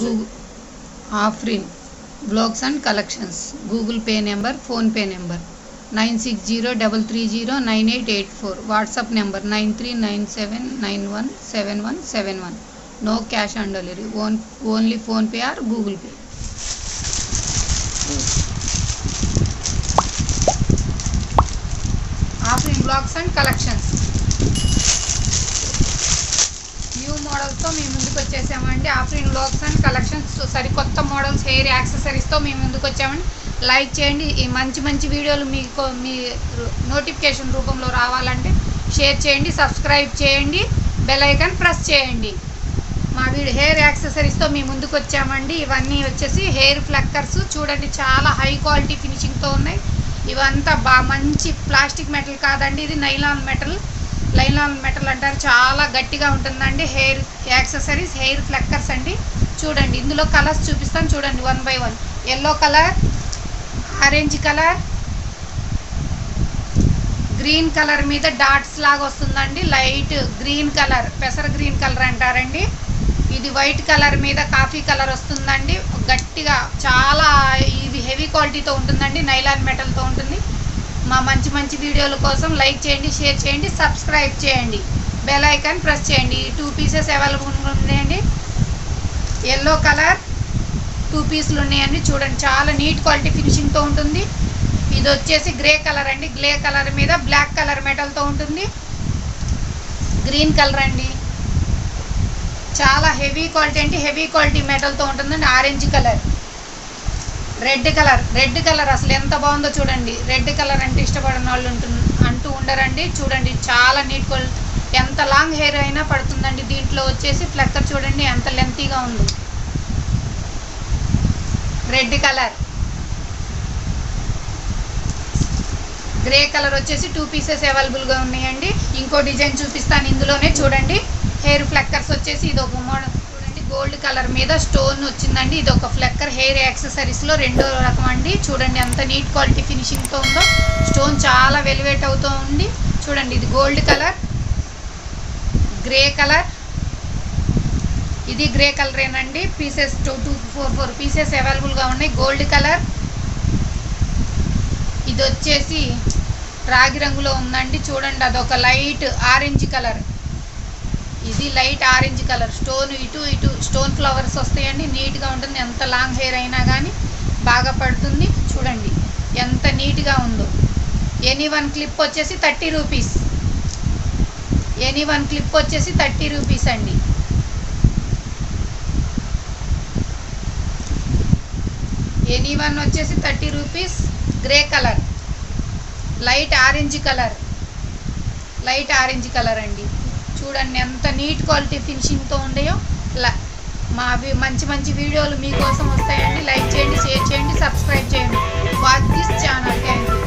Google Afrin blogs and collections Google Pay number PhonePe number nine six zero double three zero nine eight eight four WhatsApp number nine three nine seven nine one seven one seven one no cash on delivery own only PhonePe or Google Pay Afrin blogs and collections new కలెక్షన్స్తో మేము ముందుకు వచ్చేసామండి Afrin లోక్స్ and collections సరికొత్త models hair యాక్సెసరీస్తో మేము ముందుకు వచ్చామండి like చేయండి ఈ మంచి మంచి వీడియోలు మీకు మీ నోటిఫికేషన్ రూపంలో రావాలంటే షేర్ చేయండి సబ్స్క్రైబ్ చేయండి బెలైకన్ ప్రెస్ చేయండి మా వీడి హెయిర్ యాక్సెసరీస్తో మేము ముందుకు వచ్చామండి ఇవన్నీ వచ్చేసి హెయిర్ ఫ్లక్కర్స్ చూడండి చాలా హై క్వాలిటీ ఫినిషింగ్తో ఉన్నాయి ఇవంతా బా మంచి ప్లాస్టిక్ మెటల్ కాదండి ఇది నైలాన్ మెటల్ లైలాన్ మెటల్ అంటారు చాలా గట్టిగా ఉంటుందండి హెయిర్ యాక్సెసరీస్ హెయిర్ ఫ్లెక్కర్స్ అండి చూడండి ఇందులో కలర్స్ చూపిస్తాను చూడండి one by one yellow colour orange colour green colour మీద డాట్స్ లాగా వస్తుందండి లైట్ గ్రీన్ కలర్ పెసర గ్రీన్ కలర్ అంటారండి ఇది వైట్ కలర్ మీద కాఫీ కలర్ వస్తుందండి గట్టిగా చాలా ఇది హెవీ క్వాలిటీతో ఉంటుందండి నైలాన్ మెటల్తో ఉంటుంది మా మంచి మంచి వీడియోల కోసం లైక్ చేయండి షేర్ చేయండి సబ్స్క్రైబ్ చేయండి బెల్ ఐకాన్ ప్రెస్ చేయండి టూ పీసెస్ అవైలబుల్ ఉన్నాయండి ఎల్లో కలర్ టూ పీసులు ఉన్నాయండి చూడండి చాలా నీట్ క్వాలిటీ ఫినిషింగ్తో ఉంటుంది ఇది వచ్చేసి గ్రే కలర్ అండి గ్రే కలర్ మీద బ్లాక్ కలర్ మెటల్తో ఉంటుంది గ్రీన్ కలర్ అండి చాలా హెవీ క్వాలిటీ అండి హెవీ క్వాలిటీ మెటల్తో ఉంటుందండి orange colour red colour red colour అసలు ఎంత బాగుందో చూడండి రెడ్ కలర్ అంటే ఇష్టపడిన వాళ్ళు ఉంటు అంటూ ఉండరండి చూడండి చాలా నీట్ ఎంత లాంగ్ హెయిర్ అయినా పడుతుందండి దీంట్లో వచ్చేసి ఫ్లెక్కర్ చూడండి ఎంత లెంతీగా ఉంది రెడ్ కలర్ గ్రే కలర్ వచ్చేసి టూ పీసెస్ అవైలబుల్గా ఉన్నాయండి ఇంకో డిజైన్ చూపిస్తాను ఇందులోనే చూడండి హెయిర్ ఫ్లెక్కర్స్ వచ్చేసి ఇది ఒక మోడల్ కలర్ మీద స్టోన్ వచ్చిందండి ఇది ఒక ఫ్లెక్కర్ హెయిర్ యాక్సెసరీస్లో రెండో రకం అండి చూడండి ఎంత నీట్ క్వాలిటీ ఫినిషింగ్తో ఉందో స్టోన్ చాలా వెలివేట్ అవుతూ ఉంది చూడండి ఇది గోల్డ్ కలర్ గ్రే కలర్ ఇది గ్రే కలర్ ఏనండి pieces two two four four pieces అవైలబుల్గా ఉన్నాయి గోల్డ్ కలర్ ఇది వచ్చేసి రాగి రంగులో ఉందండి చూడండి అదొక లైట్ ఆరెంజ్ కలర్ ఇది లైట్ ఆరెంజ్ కలర్ స్టోన్ ఇటు ఇటు స్టోన్ ఫ్లవర్స్ వస్తాయండి నీట్గా ఉంటుంది ఎంత లాంగ్ హెయిర్ అయినా కానీ బాగా పడుతుంది చూడండి ఎంత నీట్గా ఉందో ఎనీ వన్ క్లిప్ వచ్చేసి thirty rupees any one clip వచ్చేసి థర్టీ రూపీస్ అండి ఎనీ వన్ వచ్చేసి thirty rupees grey colour light orange colour light orange colour అండి చూడండి ఎంత నీట్ క్వాలిటీ ఫినిషింగ్తో ఉండయో మా మంచి మంచి వీడియోలు మీకోసం వస్తాయండి లైక్ చేయండి షేర్ చేయండి సబ్స్క్రైబ్ చేయండి watch this channel thank you